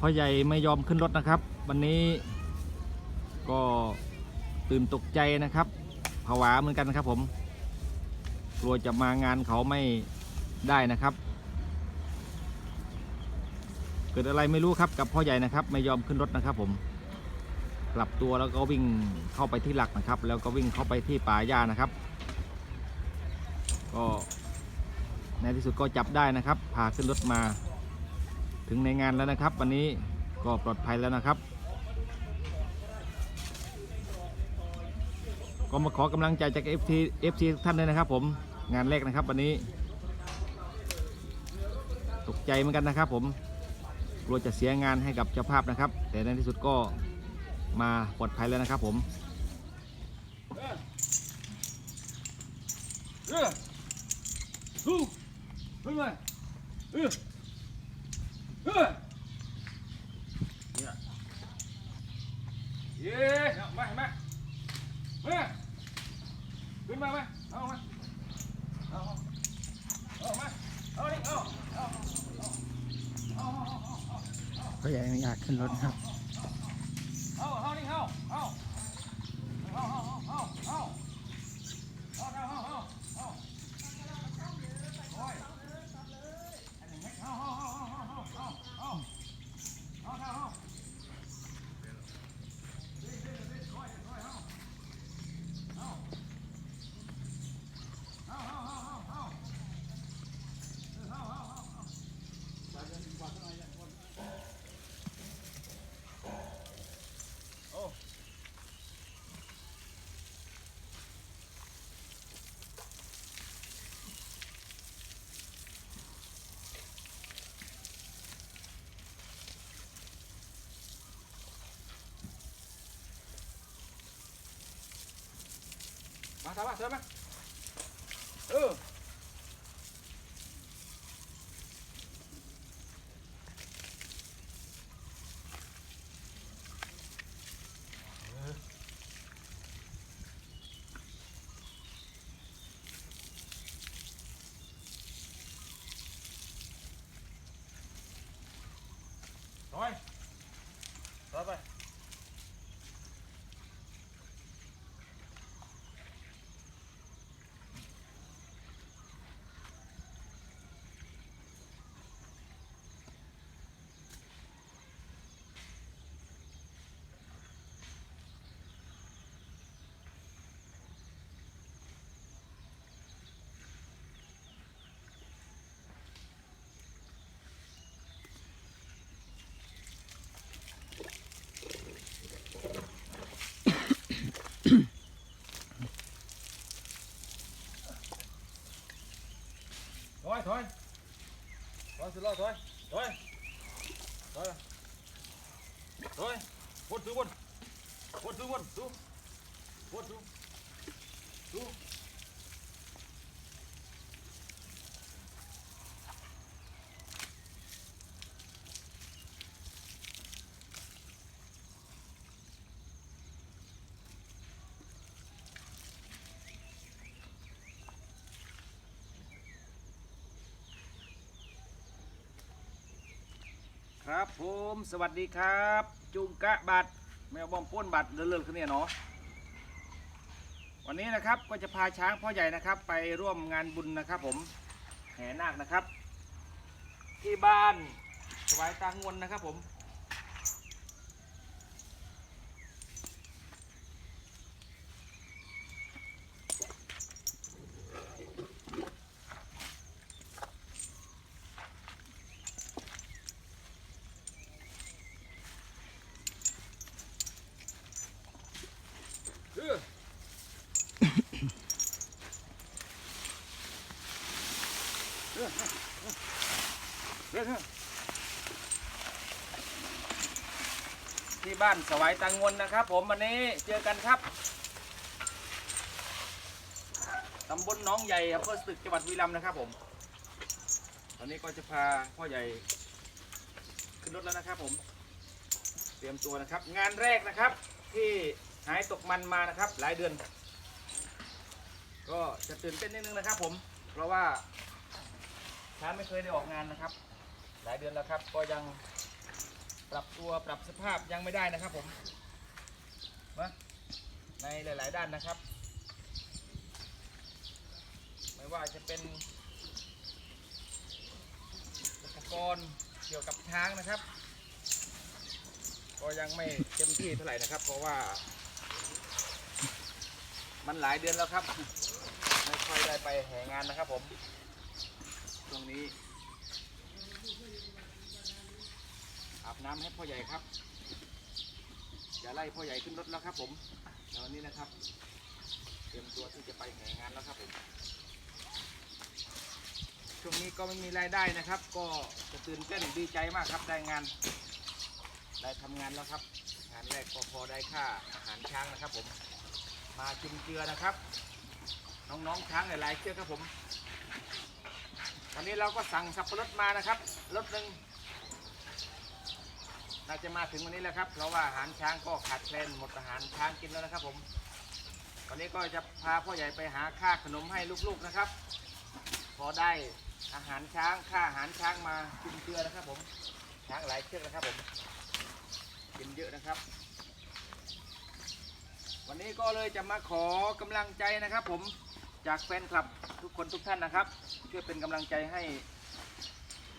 พ่อใหญ่ไม่ยอมขึ้นรถนะครับ วันนี้ก็ตื่นตกใจนะครับผวาเหมือนกันนะครับผม กลัวจะมางานเขาไม่ได้นะครับ เกิดอะไรไม่รู้ครับกับพ่อใหญ่นะครับ ไม่ยอมขึ้นรถนะครับ ผมกลับตัวแล้วก็วิ่งเข้าไปที่หลักนะครับ แล้วก็วิ่งเข้าไปที่ป่าหญ้านะครับ ก็ในที่สุดก็จับได้นะครับ พาขึ้นรถมา ถึงในงานแล้วนะครับ วันนี้ก็ปลอดภัยแล้วนะครับ ก็มาขอกำลังใจจาก FT FC ทุกท่านเลยนะครับ ผมงานแรกนะครับ วันนี้ ตกใจเหมือนกันนะครับ ผมกลัวจะเสียงานให้กับเจ้าภาพนะครับ แต่ในที่สุดก็มาปลอดภัยแล้วนะครับ ผมเออดูขึ้นมาเออ เนี่ยเย้เอามามามาขึ้นมามาเอามาเอาเอามาเอานี่เอาเอาเอาเอาเอาเอาพ่อใหญ่ไม่อยากขึ้นรถครับ มาทำมาทำมาเออร้อยร้อยไป ครับผมสวัสดีครับ จุงกะบัตรแมวบอมป้นบัตรเลื่อนๆขึ้นเนี่ยเนาะวันนี้นะครับก็จะพาช้างพ่อใหญ่นะครับ ไปร่วมงานบุญนะครับ ผมแห่นาคนะครับ ที่บ้านสวายตางวนนะครับ ผม เออเออเออ เออเออที่บ้านสวายตังงวนนะครับ ผมวันนี้เจอกันครับตำบลน้องใหญ่อำเภอสตึกจังหวัดบุรีรัมย์นะครับผม ตอนนี้ก็จะพาพ่อใหญ่ขึ้นรถแล้วนะครับผม เตรียมตัวนะครับ งานแรกนะครับ ที่หายตกมันมานะครับ หลายเดือน ก็จะตื่นเต้นนิดนึงนะครับ ผม เพราะว่าช้าไม่เคยได้ออกงานนะครับ หลายเดือนแล้วครับ ก็ยังปรับตัวปรับสภาพยังไม่ได้นะครับผมมาในหลาย ๆ ด้านนะครับ ไม่ว่าจะเป็นอุปกรณ์เกี่ยวกับช้างนะครับ ก็ยังไม่เต็มที่เท่าไหร่นะครับ เพราะว่า มันหลายเดือนแล้วครับ ไม่ค่อยได้ไปแห่งานนะครับผมช่วงนี้อาบ น้ำให้พ่อใหญ่ครับจะไล่พ่อใหญ่ขึ้นรถแล้วครับ ผมแล้ววันนี้นะครับ เตรียมตัวที่จะไปแห่งานแล้วครับผม ช่วงนี้ก็ไม่มีรายได้นะครับ ก็จะตื่นเต้นดีใจมากครับได้งาน ได้ทำงานแล้วครับ งานแรกก็พอได้ค่าอาหารช้างนะครับ ผม มาจุนเจือนะครับ น้องๆช้างหลายๆเชือกครับผมตอนนี้เราก็สั่งสับปะรดมานะครับรถหนึ่ง น่าจะมาถึงวันนี้แล้วครับ เพราะว่าอาหารช้างก็ขาดแคลนหมดอาหารช้างกินแล้วนะครับผม วันนี้ก็จะพาพ่อใหญ่ไปหาค่าขนมให้ลูกๆนะครับ พอได้อาหารช้างค่าอาหารช้างมาจุนเจือนะครับ ผม ช้างหลายเชือกนะครับผม กินเยอะนะครับ วันนี้ก็เลยจะมาขอกำลังใจนะครับ ผม จากแฟนคลับทุกคนทุกท่านนะครับ ช่วยเป็นกำลังใจให้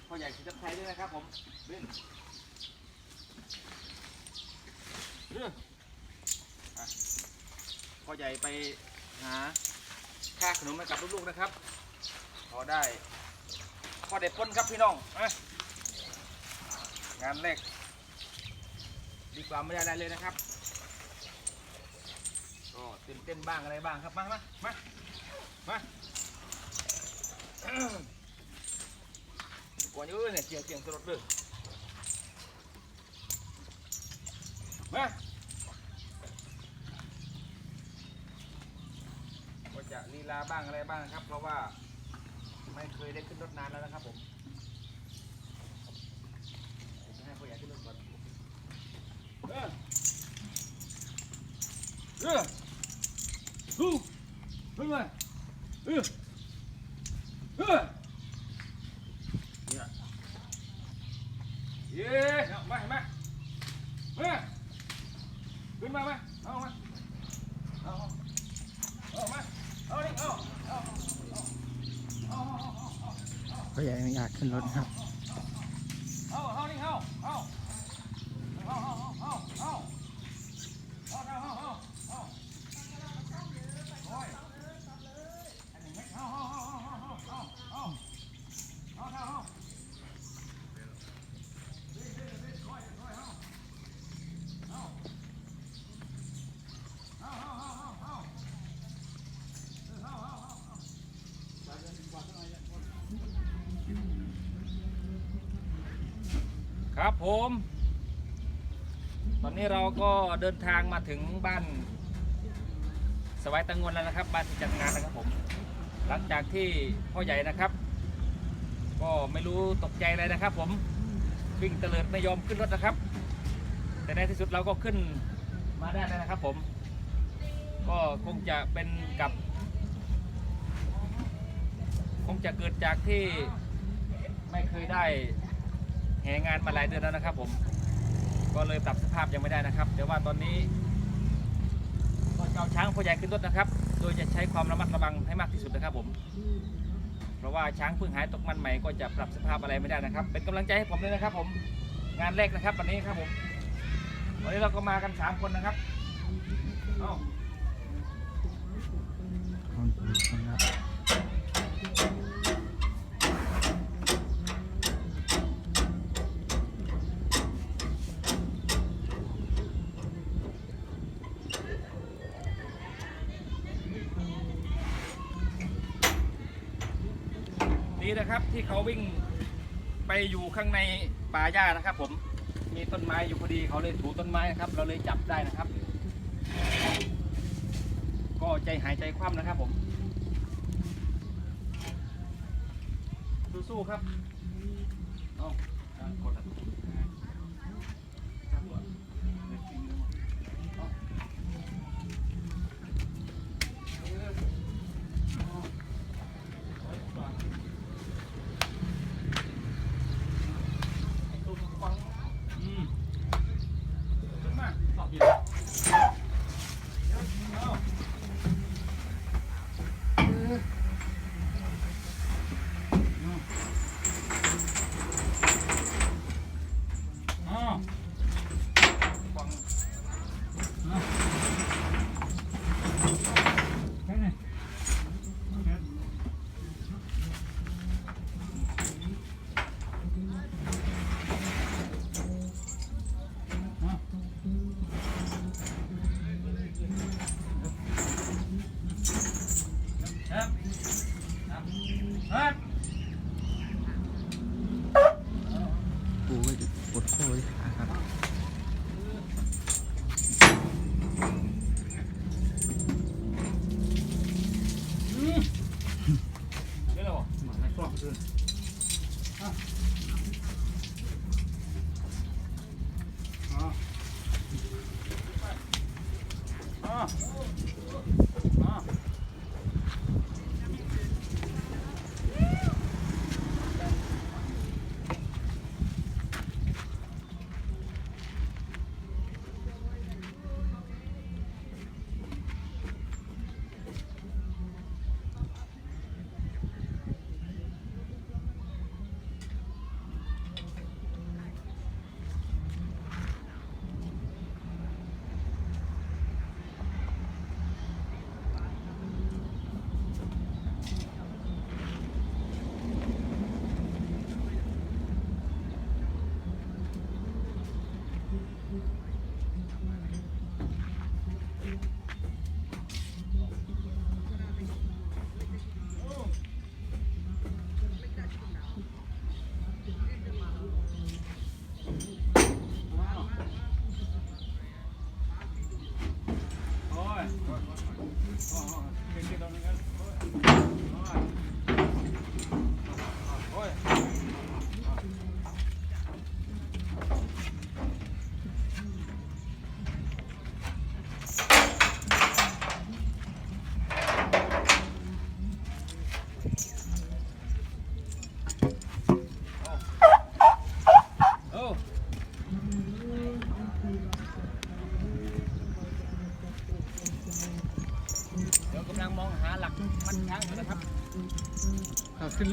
พ่อใหญ่สิทธิชัยด้วยนะครับผมบ้นเรื่องอะ พ่อใหญ่ไปหาค่าขนมให้กับลูกๆนะครับ พอได้พอได้พ้นครับพี่น้องงานแรกดีกว่าไม่ได้อะไรเลยนะครับก็ตื่นเต้นบ้างอะไรบ้างครับ มามามามากวนเยอะเนี่ยเสียงเสียงสลดเลย มาก็จะลีลาบ้างอะไรบ้างนะครับ เพราะว่าไม่เคยได้ขึ้นรถนานแล้วนะครับผมเดี๋ยวจะให้พ่อใหญ่ขึ้นรถก่อนเออเออฮู้ขึ้นมาเออเออเนี่ยเย้เอามามามาขึ้ นมามาเอามาเอาเอามาเอาดิเอาเอาเอาเอาเอาพ่อใหญ่ไม่อยากขึ้นรถครับ ครับผม ตอนนี้เราก็เดินทางมาถึงบ้านสวายตังงวนแล้วนะครับ บ้านที่จัดงานนะครับผม หลังจากที่พ่อใหญ่นะครับ ก็ไม่รู้ตกใจอะไรนะครับผมวิ่งเตลิดไม่ยอมขึ้นรถนะครับ แต่ในที่สุดเราก็ขึ้นมาได้แล้วนะครับผม ก็คงจะเป็นกับ คงจะเกิดจากที่ไม่เคยได้ แหงานมาหลายเดือนแล้วนะครับ ผม ก็เลยปรับสภาพยังไม่ได้นะครับ แต่ว่าตอนนี้ก็จะเอาช้างพ่อใหญ่ขึ้นรถนะครับ โดยจะใช้ความระมัดระวังให้มากที่สุดนะครับ ผม เพราะว่าช้างเพิ่งหายตกมันใหม่ก็จะปรับสภาพอะไรไม่ได้นะครับ เป็นกำลังใจให้ผมด้วยนะครับ ผม งานแรกนะครับ วันนี้ครับผม วันนี้เราก็มากันสามคนนะครับ เอ้า นะครับ ที่เขาวิ่งไปอยู่ข้างในป่าหญ้านะครับ ผมมีต้นไม้อยู่พอดีเขาเลยถูต้นไม้นะครับ เราเลยจับได้นะครับ ก็ใจหายใจคว่ำนะครับ ผมสู้ๆครับเอาอะกดอะเอ 我就看看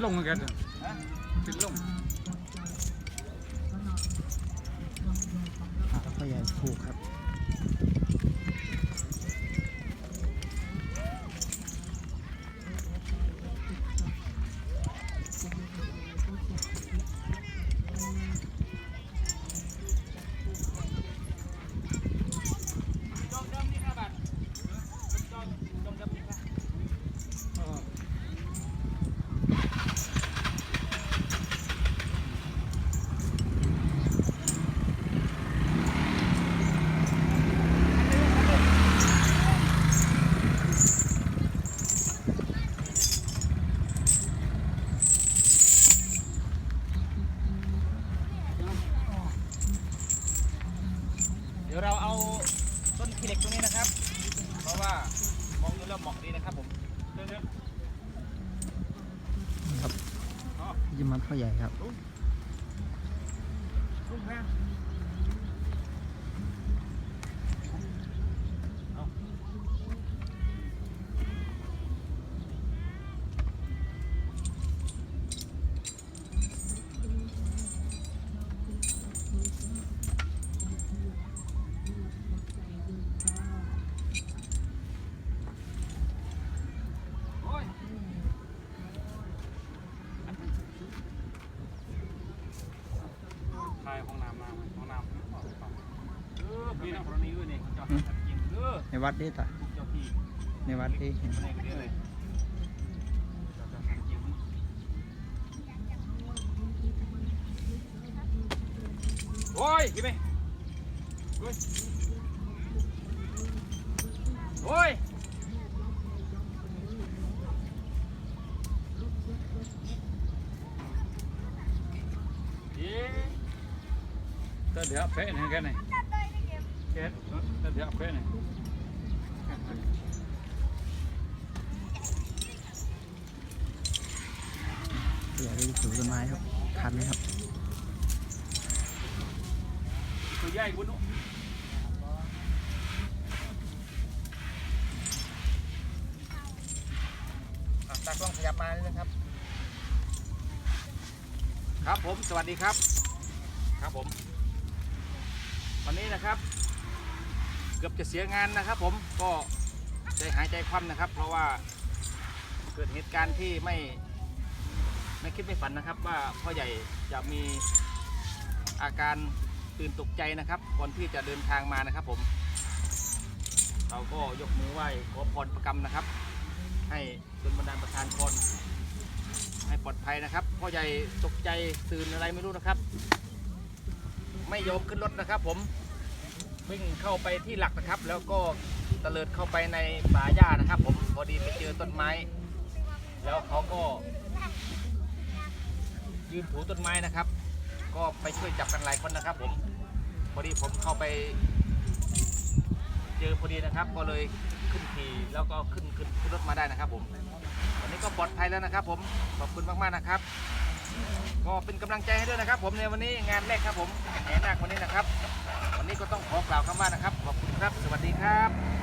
ลงเหมือนกันเป็นลงอ่าพ่อใหญ่ผูกครับ จองเดิมนี่ครับบัตรจองจองเดิมนี่ครับ เดี๋ยวเราเอาต้นขี้เหล็กตรงนี้นะครับ เพราะว่ามองดูแล้วเหมาะดีนะครับผมเดี๋ยว ครับยิ้มมันพ่อใหญ่ครับ ๆลุงแพงเอาโอ้ย ทายห้องน้ำมาห้องน้ำ เออมีนะกรณีด้วยนี่เจ้าหาจริงเออ ในวัดนี่ต่ะเจ้าที่ในวัดนี่เห็นแผนกเดียวเลยเจ้าหาจริงโอ้ยกินไหมโอ้ยโอ้ยเย้แต่เดี๋ยวเพะนี่กันนี่เก็ดแต่เดี๋ยวเพะนี่ พ่อใหญ่ไปถูต้นไม้ครับทันไหมครับตัวใหญ่บุญนุอะตากล้องขยับมาเลยนะครับ ครับผมสวัสดีครับ ครับผม วันนี้นะครับ เกือบจะเสียงานนะครับ ผมก็ใจหายใจคว่ำนะครับ เพราะว่าเกิดเหตุการณ์ที่ไม่ ไม่คิดไม่ฝันนะครับ ว่าพ่อใหญ่จะมีอาการตื่นตกใจนะครับก่อนที่จะเดินทางมานะครับผม เราก็ยกมือไหว้ขอพรประกรรมนะครับ ให้ดลบันดาลประทานพรให้ปลอดภัยนะครับพ่อใหญ่ตกใจตื่นอะไรไม่รู้นะครับ ไม่ยอมขึ้นรถนะครับ ผมวิ่งเข้าไปที่หลักนะครับ แล้วก็ตะเลิดเข้าไปในป่าหญ้านะครับ ผมพอดีไปเจอต้นไม้ แล้วเขาก็ ยืนถูต้นไม้นะครับ ก็ไปช่วยจับกันหลายคนนะครับ ผมพอดีผมเข้าไป เจอพอดีนะครับ ก็เลยขึ้นขี่แล้วก็ขึ้นขึ้นขึ้นรถมาได้นะครับ ผมวันนี้ก็ปลอดภัยแล้วนะครับ ผมขอบคุณมากๆนะครับ ก็เป็นกำลังใจให้ด้วยนะครับ ผมในวันนี้งานแรกครับ ผมแห่นาควันนี้นะครับ วันนี้ก็ต้องขอกล่าวคำว่านะครับขอบคุณครับ สวัสดีครับ